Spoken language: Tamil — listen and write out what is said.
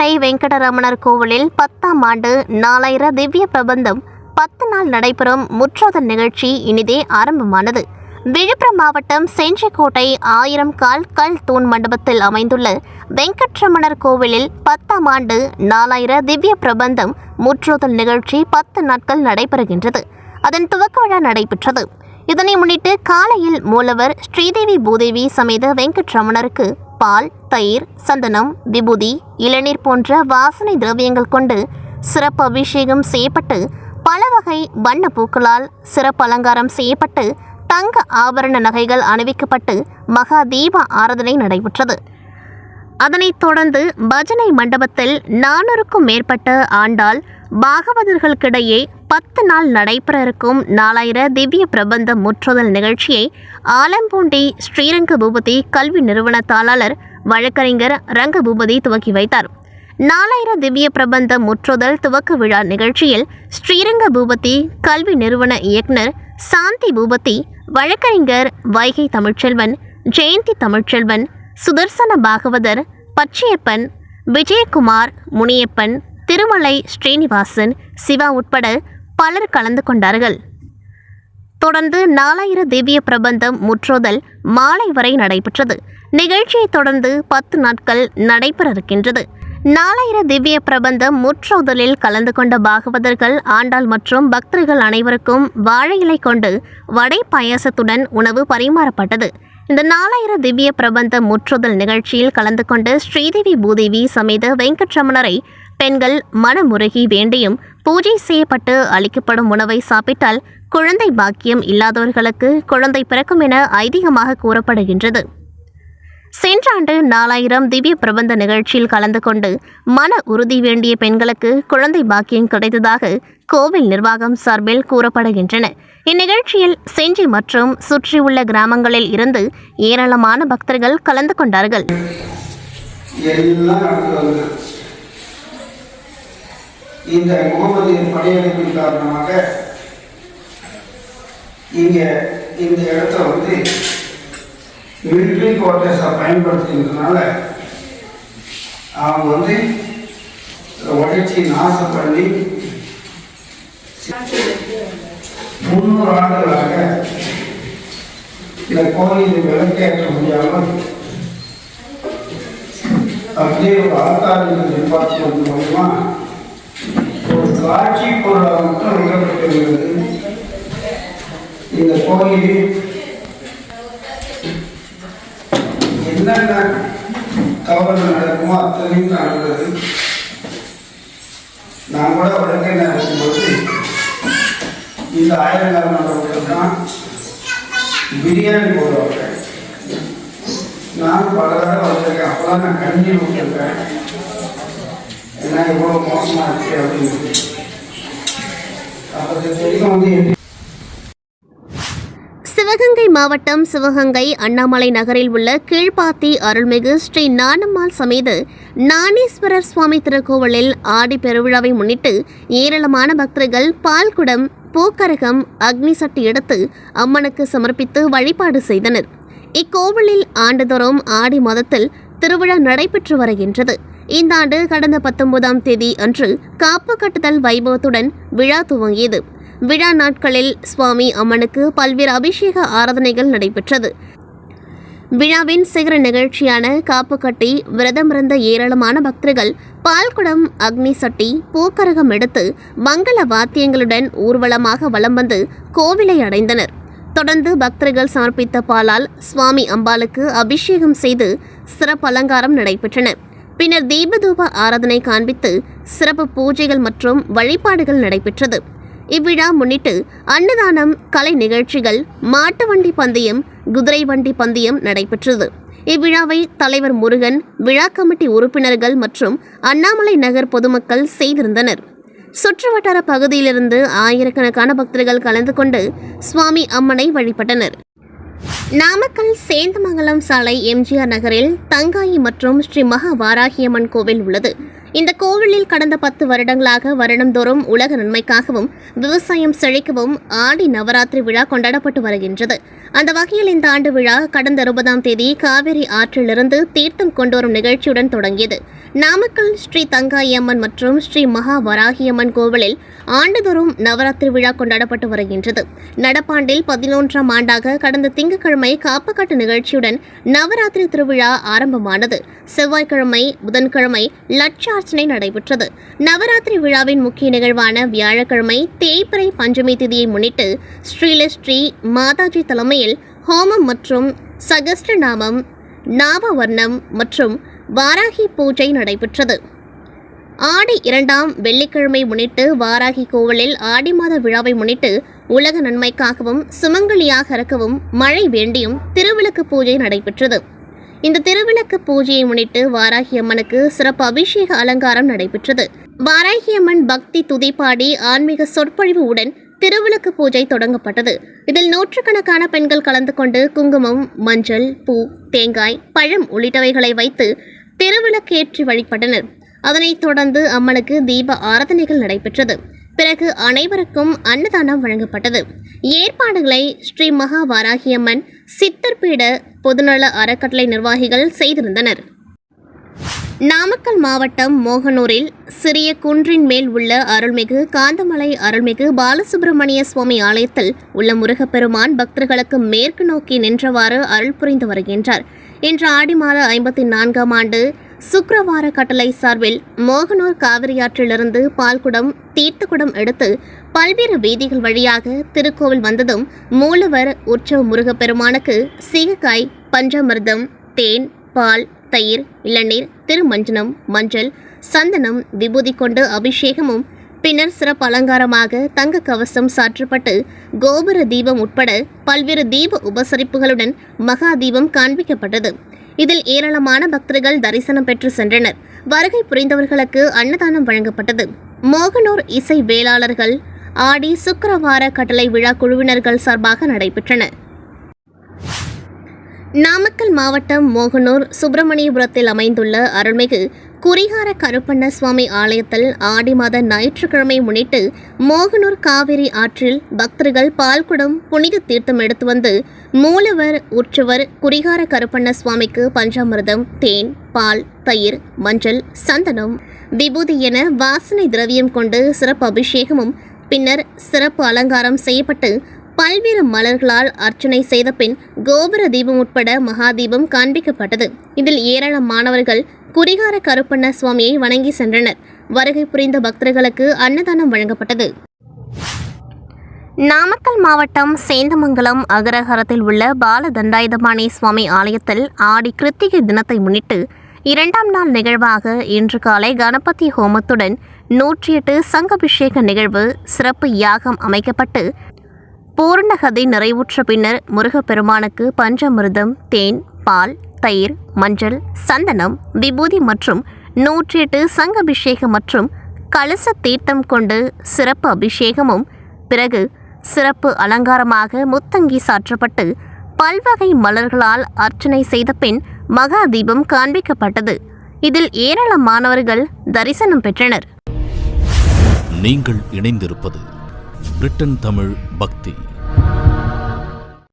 செஞ்சிக்கோட்டை வெங்கடரமணர் கோவிலில் பத்தாம் ஆண்டு நாலாயிர திவ்ய பிரபந்தம். பத்து நாள் நடைபெறும் முற்றோதல் நிகழ்ச்சி இனிதே ஆரம்பமானது. விழுப்புரம் மாவட்டம் செஞ்சிக்கோட்டை ஆயிரம் கால் கல் தூண் மண்டபத்தில் அமைந்துள்ள வெங்கட்ரமணர் கோவிலில் பத்தாம் ஆண்டு நாலாயிர திவ்ய பிரபந்தம் முற்றோதல் நிகழ்ச்சி பத்து நாட்கள் நடைபெறுகின்றது. அதன் துவக்க விழா நடைபெற்றது. இதனை முன்னிட்டு காலையில் மூலவர் ஸ்ரீதேவி பூதேவி சமேத வெங்கட்ரமணருக்கு பால் தயிர் சந்தனம் விபூதி இளநீர் போன்ற வாசனை திரவியங்கள் கொண்டு சிறப்பு அபிஷேகம் செய்யப்பட்டு பல வகை வண்ண பூக்களால் சிறப்பு அலங்காரம் செய்யப்பட்டு தங்க ஆபரண நகைகள் அணிவிக்கப்பட்டு மகா தீப ஆராதனை நடைபெற்றது. அதனைத் தொடர்ந்து பஜனை மண்டபத்தில் நானூறுக்கும் மேற்பட்ட ஆண்டாள் பாகவதர்களுக்கிடையே பத்து நாள் நடைபெற இருக்கும் நாலாயிர திவ்ய பிரபந்த முற்றுதல் நிகழ்ச்சியை ஆலம்பூண்டி ஸ்ரீரங்க பூபதி கல்வி நிறுவன தாளாளர் வழக்கறிஞர் ரங்க பூபதி துவக்கி வைத்தார். நாலாயிர திவ்ய பிரபந்த முற்றுதல் துவக்க விழா நிகழ்ச்சியில் ஸ்ரீரங்க பூபதி கல்வி நிறுவன இயக்குனர் சாந்தி பூபதி வழக்கறிஞர் வைகை தமிழ்ச்செல்வன் ஜெயந்தி தமிழ்ச்செல்வன் சுதர்சன பாகவதர் பச்சையப்பன் விஜயகுமார் முனியப்பன் திருமலை ஸ்ரீனிவாசன் சிவா உட்பட பலர் கலந்து கொண்டார்கள். தொடர்ந்து நாலாயிர திவ்ய பிரபந்தம் முற்றோதல் மாலை வரை நடைபெற்றது. நிகழ்ச்சியைத் தொடர்ந்து பத்து நாட்கள் நடைபெற இருக்கின்றது. நாலாயிர திவ்ய பிரபந்தம் முற்றோதலில் கலந்து கொண்ட பாகவதர்கள் ஆண்டாள் மற்றும் பக்தர்கள் அனைவருக்கும் வாழை இலை கொண்டு வடை பாயாசத்துடன் உணவு பரிமாறப்பட்டது. இந்த நாலாயிர திவ்ய பிரபந்த முற்றுதல் நிகழ்ச்சியில் கலந்து கொண்ட ஸ்ரீதேவி பூதேவி சமேத வெங்கட்ரமணரை பெண்கள் மனமுருகி வேண்டியும் பூஜை செய்யப்பட்டு அளிக்கப்படும் உணவை சாப்பிட்டால் குழந்தை பாக்கியம் இல்லாதவர்களுக்கு குழந்தை பிறக்கும் என ஐதீகமாக கூறப்படுகின்றது. சென்ற ஆண்டு நாலாயிரம் திவ்ய பிரபந்த நிகழ்ச்சியில் கலந்து கொண்டு மன உறுதி வேண்டிய பெண்களுக்கு குழந்தை பாக்கியம் கிடைத்ததாக கோவில் நிர்வாகம் சார்பில் கூறப்படுகின்றன. இந்நிகழ்ச்சியில் செஞ்சி மற்றும் சுற்றியுள்ள கிராமங்களில் இருந்து ஏராளமான பக்தர்கள் கலந்து கொண்டார்கள். இந்த முகமதியின் படையெடுப்பின் காரணமாக இங்கே இந்த இடத்த வந்து மிலிட்ரி குவார்டர்ஸாக பயன்படுத்தினதுனால அவங்க வந்து உடச்சி உடைச்சி நாசம் பண்ணி முன்னூறு ஆண்டுகளாக இந்த கோயிலை விளக்கேற்ற முடியாமல் அப்படியே ஒரு ஆத்தாரின் எதிர்பார்த்து வந்து மூலமாக காட்சி பொருளாக மட்டும் வைக்கப்பட்டிருக்கிறது இந்த கோயில் என்னென்ன தவறு நடக்குமோ அத்தனையும் நடந்தது. நான் கூட வழக்கை நடக்கும்போது இந்த ஆயிரங்கால மண்டபத்தில் தான் பிரியாணி போடுவாங்க நான் பல தடவை வந்திருக்கேன். அப்போதான் நான் கஞ்சி விட்டுருக்கேன் ஏன்னா இவ்வளோ மோசமாக இருக்கு அப்படின்னு அப்போ தெரியும் வந்து சிவகங்கை மாவட்டம் சிவகங்கை அண்ணாமலை நகரில் உள்ள கீழ்ப்பாத்தி அருள்மிகு ஸ்ரீ நானம்மாள் சமேத நானீஸ்வரர் சுவாமி திருக்கோவிலில் ஆடி பெருவிழாவை முன்னிட்டு ஏராளமான பக்தர்கள் பால்குடம் பூக்கரகம் அக்னி சட்டி எடுத்து அம்மனுக்கு சமர்ப்பித்து வழிபாடு செய்தனர். இக்கோவிலில் ஆண்டுதோறும் ஆடி மாதத்தில் திருவிழா நடைபெற்று வருகின்றது. இந்த ஆண்டு கடந்த பத்தொன்பதாம் தேதி அன்று காப்பு கட்டுதல் வைபவத்துடன் விழா துவங்கியது. விழா நாட்களில் சுவாமி அம்மனுக்கு பல்வேறு அபிஷேக ஆராதனைகள் நடைபெற்றது. விழாவின் சிகர நிகழ்ச்சியான காப்பு கட்டி விரதமிருந்த ஏராளமான பக்தர்கள் பால்குடம் அக்னி சட்டி பூக்கரகம் எடுத்து மங்கள வாத்தியங்களுடன் ஊர்வலமாக வலம் வந்து கோவிலை அடைந்தனர். தொடர்ந்து பக்தர்கள் சமர்ப்பித்த பாலால் சுவாமி அம்பாளுக்கு அபிஷேகம் செய்து சிறப்பு அலங்காரம் நடைபெற்றன. பின்னர் தீபதூப ஆராதனை காண்பித்து சிறப்பு பூஜைகள் மற்றும் வழிபாடுகள் நடைபெற்றது. இவ்விழா முன்னிட்டு அன்னதானம் கலை நிகழ்ச்சிகள் மாட்டு வண்டி பந்தயம் குதிரை வண்டி பந்தயம் நடைபெற்றது. இவ்விழாவை தலைவர் முருகன் விழா கமிட்டி உறுப்பினர்கள் மற்றும் அண்ணாமலை நகர் பொதுமக்கள் செய்திருந்தனர். சுற்றுவட்டார பகுதியிலிருந்து ஆயிரக்கணக்கான பக்தர்கள் கலந்து கொண்டு சுவாமி அம்மனை வழிபட்டனர். நாமக்கல் சேந்தமங்கலம் சாலை எம்ஜிஆர் நகரில் தங்காயி மற்றும் ஸ்ரீ மகா வாராகியம்மன் கோவில் உள்ளது. இந்த கோவிலில் கடந்த பத்து வருடங்களாக வருடந்தோறும் உலக நன்மைக்காகவும் விவசாயம் செழிக்கவும் ஆடி நவராத்திரி விழா கொண்டாடப்பட்டு வருகின்றது. அந்த வகையில் இந்த ஆண்டு விழா கடந்த இருபதாம் தேதி காவிரி ஆற்றிலிருந்து தீர்த்தம் கொண்டுவரும் நிகழ்ச்சியுடன் தொடங்கியது. நாமக்கல் ஸ்ரீ தங்காயம்மன் மற்றும் ஸ்ரீ மகா வராகியம்மன் கோவிலில் ஆண்டுதோறும் நவராத்திரி விழா கொண்டாடப்பட்டு வருகின்றது. நடப்பாண்டில் பதினொன்றாம் ஆண்டாக கடந்த திங்கட்கிழமை காப்பக்காட்டு நிகழ்ச்சியுடன் நவராத்திரி திருவிழா ஆரம்பமானது. செவ்வாய்க்கிழமை புதன்கிழமை லட்சார்ச்சனை நடைபெற்றது. நவராத்திரி விழாவின் முக்கிய நிகழ்வான வியாழக்கிழமை தேய்பிறை பஞ்சமி திதியை முன்னிட்டு ஸ்ரீலஸ்ரீ மாதாஜி தலைமையில் ஹோமம் மற்றும் சகஸ்ரநாமம் நாமவர்ணம் மற்றும் வாராகி பூஜை நடைபெற்றது. ஆடி இரண்டாம் வெள்ளிக்கிழமை முன்னிட்டு வாராகி கோவிலில் ஆடி மாத விழாவை முன்னிட்டு உலக நன்மைக்காகவும் சுமங்கலியாக இறக்கவும் மழை வேண்டியும் திருவிளக்கு பூஜை நடைபெற்றது. இந்த திருவிளக்கு பூஜையை முன்னிட்டு வாராகி அம்மனுக்கு சிறப்பு அபிஷேக அலங்காரம் நடைபெற்றது. வாராகி அம்மன் பக்தி துதிப்பாடி ஆன்மீக சொற்பொழிவு உடன் திருவிளக்கு பூஜை தொடங்கப்பட்டது. இதில் நூற்றுக்கணக்கான பெண்கள் கலந்து கொண்டு குங்குமம் மஞ்சள் பூ தேங்காய் பழம் உள்ளிட்டவைகளை வைத்து திருவிளக்கேற்றி வழிபட்டனர். அதனைத் தொடர்ந்து அம்மனுக்கு தீப ஆராதனைகள் நடைபெற்றது. பிறகு அனைவருக்கும் அன்னதானம் வழங்கப்பட்டது. ஏற்பாடுகளை ஸ்ரீ மகா வாராகியம்மன் சித்தர்பீட பொதுநல அறக்கட்டளை நிர்வாகிகள் செய்திருந்தனர். நாமக்கல் மாவட்டம் மோகனூரில் சிறிய குன்றின் மேல் உள்ள அருள்மிகு காந்தமலை அருள்மிகு பாலசுப்பிரமணிய சுவாமி ஆலயத்தில் உள்ள முருகப்பெருமான் பக்தர்களுக்கு மேற்கு நோக்கி நின்றவாறு அருள் புரிந்து வருகின்றார். இன்று ஆடி மாத ஐம்பத்தி நான்காம் ஆண்டு சுக்கரவார கட்டளை சார்பில் மோகனூர் காவிரியாற்றிலிருந்து பால்குடம் தீர்த்தக்குடம் எடுத்து பல்வேறு வீதிகள் வழியாக திருக்கோவில் வந்ததும் மூலவர் உற்சவ முருகப்பெருமானுக்கு சீகக்காய் பஞ்சாமிர்தம் தேன் பால் தயிர் இளநீர் திருமஞ்சனம் மஞ்சள் சந்தனம் விபூதி கொண்டு அபிஷேகமும் பின்னர் சிறப்பு அலங்காரமாக தங்க கவசம் சாற்றப்பட்டு கோபுர தீபம் உட்பட பல்வேறு தீப உபசரிப்புகளுடன் மகா தீபம் காண்பிக்கப்பட்டது. இதில் ஏராளமான பக்தர்கள் தரிசனம் பெற்று சென்றனர். வருகை புரிந்தவர்களுக்கு அன்னதானம் வழங்கப்பட்டது. மோகனூர் இசை வேளாளர்கள் ஆடி சுக்கரவார கட்டளை விழா குழுவினர்கள் சார்பாக நடைபெற்றன. நாமக்கல் மாவட்டம் மோகனூர் சுப்பிரமணியபுரத்தில் அமைந்துள்ள அருள்மிகு குறிகார கருப்பண்ண சுவாமி ஆலயத்தில் ஆடி மாத ஞாயிற்றுக்கிழமை முன்னிட்டு மோகனூர் காவிரி ஆற்றில் பக்தர்கள் பால்குடம் புனித தீர்த்தம் எடுத்து வந்து மூலவர் உற்றவர் குறிகார கருப்பண்ண சுவாமிக்கு பஞ்சாமிர்தம் தேன் பால் தயிர் மஞ்சள் சந்தனம் விபூதி என வாசனை திரவியம் கொண்டு சிறப்பு அபிஷேகமும் பின்னர் சிறப்பு அலங்காரம் செய்யப்பட்டு பல்வேறு மலர்களால் அர்ச்சனை செய்த பின் கோபுர தீபம் உட்பட மகாதீபம் காண்பிக்கப்பட்டது. இதில் ஏராளமானவர்கள் குடிகார கருப்பண்ண சுவாமியை வணங்கி சென்றனர். வருகை புரிந்த பக்தர்களுக்கு அன்னதானம் வழங்கப்பட்டது. நாமக்கல் மாவட்டம் சேந்தமங்கலம் அகரஹரத்தில் உள்ள பால தண்டாயுதபாணி சுவாமி ஆலயத்தில் ஆடி கிருத்திகை தினத்தை முன்னிட்டு இரண்டாம் நாள் நிகழ்வாக இன்று காலை கணபதி ஹோமத்துடன் நூற்றி எட்டு சங்கபிஷேக நிகழ்வு சிறப்பு யாகம் அமைக்கப்பட்டு பூர்ணகதை நிறைவுற்ற பின்னர் முருகப்பெருமானுக்கு பஞ்சமிருதம் தேன் பால் தயிர் மஞ்சள் சந்தனம் விபூதி மற்றும் நூற்றி எட்டு சங்கபிஷேகம் மற்றும் கலச தீர்த்தம் கொண்டு சிறப்பு அபிஷேகமும் பிறகு சிறப்பு அலங்காரமாக முத்தங்கி சாற்றப்பட்டு பல்வகை மலர்களால் அர்ச்சனை செய்த பின் மகா தீபம் காண்பிக்கப்பட்டது. இதில் ஏராளமானவர்கள் தரிசனம் பெற்றனர். நீங்கள் இணைந்திருப்பது பிரிட்டன் தமிழ் பக்தி.